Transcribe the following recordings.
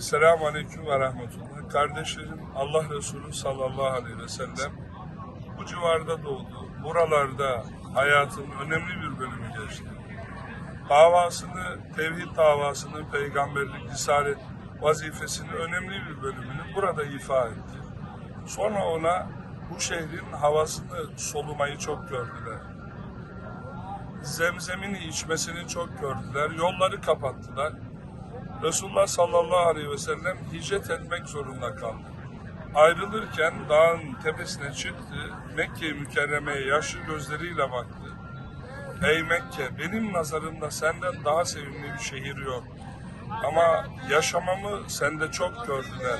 Esselamu Aleyküm ve Rahmetullah. Kardeşlerim Allah Resulü sallallahu aleyhi ve sellem bu civarda doğdu. Buralarda hayatın önemli bir bölümü geçti. Davasını, tevhid davasını, peygamberlik, risalet vazifesini önemli bir bölümünü burada ifa etti. Sonra ona bu şehrin havasını solumayı çok gördüler. Zemzemini içmesini çok gördüler. Yolları kapattılar. Resulullah sallallahu aleyhi ve sellem hicret etmek zorunda kaldı. Ayrılırken dağın tepesine çıktı. Mekke-i Mükerreme'ye yaşlı gözleriyle baktı. Ey Mekke benim nazarımda senden daha sevimli bir şehir yok. Ama yaşamamı sende çok gördüler.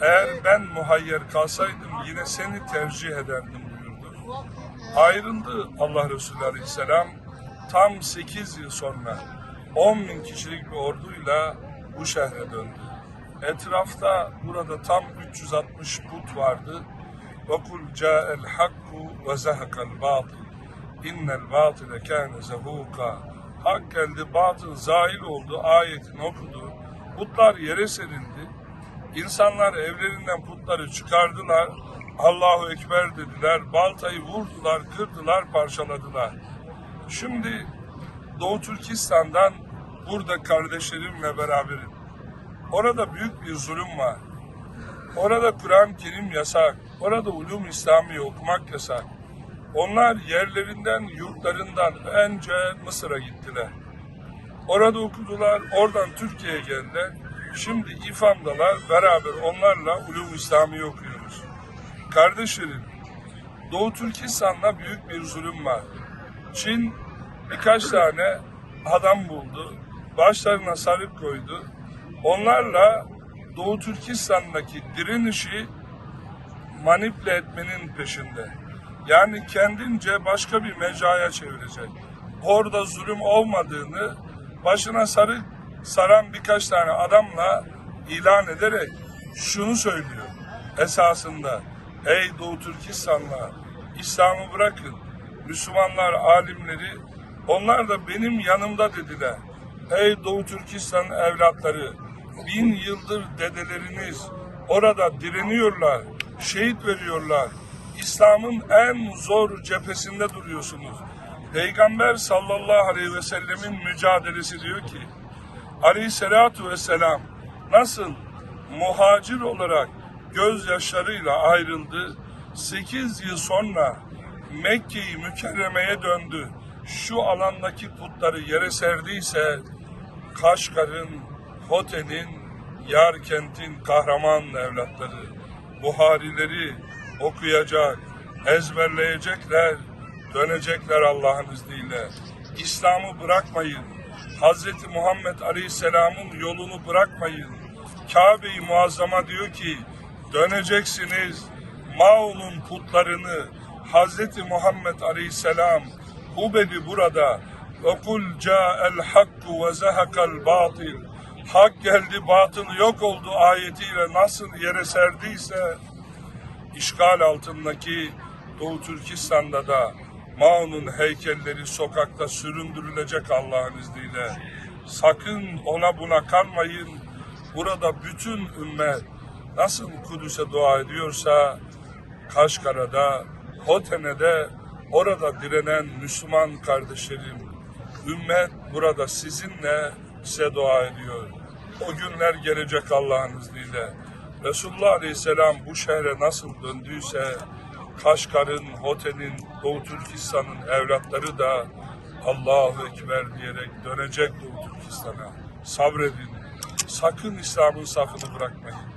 Eğer ben muhayyer kalsaydım yine seni tercih ederdim buyurdu. Ayrıldı Allah Resulü Aleyhisselam tam 8 yıl sonra 10 bin kişilik bir orduyla bu şehre döndü. Etrafta burada tam 360 put vardı. Ca'el hakku ve zehekal batıl. İnnel batile kâne zehuka. Hak geldi, batıl zahil oldu, ayetini okudu. Putlar yere serildi. İnsanlar evlerinden putları çıkardılar. Allahu Ekber dediler. Baltayı vurdular, kırdılar, parçaladılar. Şimdi Doğu Türkistan'dan burada kardeşlerimle beraberim. Orada büyük bir zulüm var. Orada Kur'an-ı Kerim yasak. Orada ulum İslami okumak yasak. Onlar yerlerinden, yurtlarından önce Mısır'a gittiler. Orada okudular, oradan Türkiye'ye geldiler. Şimdi İFAM'dalar, beraber onlarla ulum İslami okuyoruz. Kardeşlerim, Doğu Türkistan'da büyük bir zulüm var. Çin birkaç tane adam buldu, başlarına sarık koydu. Onlarla Doğu Türkistan'daki direnişi manipüle etmenin peşinde. Yani kendince başka bir mecraya çevirecek. Orada zulüm olmadığını başına sarık saran birkaç tane adamla ilan ederek şunu söylüyor. Esasında ey Doğu Türkistanlılar İslam'ı bırakın. Müslümanlar, alimleri onlar da benim yanımda dediler. Ey Doğu Türkistan evlatları bin yıldır dedeleriniz orada direniyorlar, şehit veriyorlar. İslam'ın en zor cephesinde duruyorsunuz. Peygamber sallallahu aleyhi ve sellemin mücadelesi diyor ki aleyhissalatu vesselam nasıl muhacir olarak gözyaşlarıyla ayrıldı. 8 yıl sonra Mekke'yi mükerremeye döndü. Şu alandaki putları yere serdiyse Kaşgar'ın, Hoten'in, Yarkent'in kahraman evlatları, Buharileri okuyacak, ezberleyecekler, dönecekler Allah'ın izniyle. İslam'ı bırakmayın. Hazreti Muhammed Aleyhisselam'ın yolunu bırakmayın. Kabe-i Muazzama diyor ki döneceksiniz. Maun'un putlarını Hazreti Muhammed Aleyhisselam Hubeli burada ve kul ca'el hakku ve zehekal batil Hak geldi batıl yok oldu ayetiyle nasıl yere serdiyse işgal altındaki Doğu Türkistan'da da Maun'un heykelleri sokakta süründürülecek Allah'ın izniyle. Sakın ona buna kanmayın. Burada bütün ümmet nasıl Kudüs'e dua ediyorsa Kaşgara'da, Hotene'de orada direnen Müslüman kardeşlerim, ümmet burada sizinle size dua ediyor. O günler gelecek Allah'ın izniyle. Resulullah Aleyhisselam bu şehre nasıl döndüyse Kaşgar'ın, Hoten'in, Doğu Türkistan'ın evlatları da Allahu Ekber diyerek dönecek Doğu Türkistan'a. Sabredin. Sakın İslam'ın safını bırakmayın.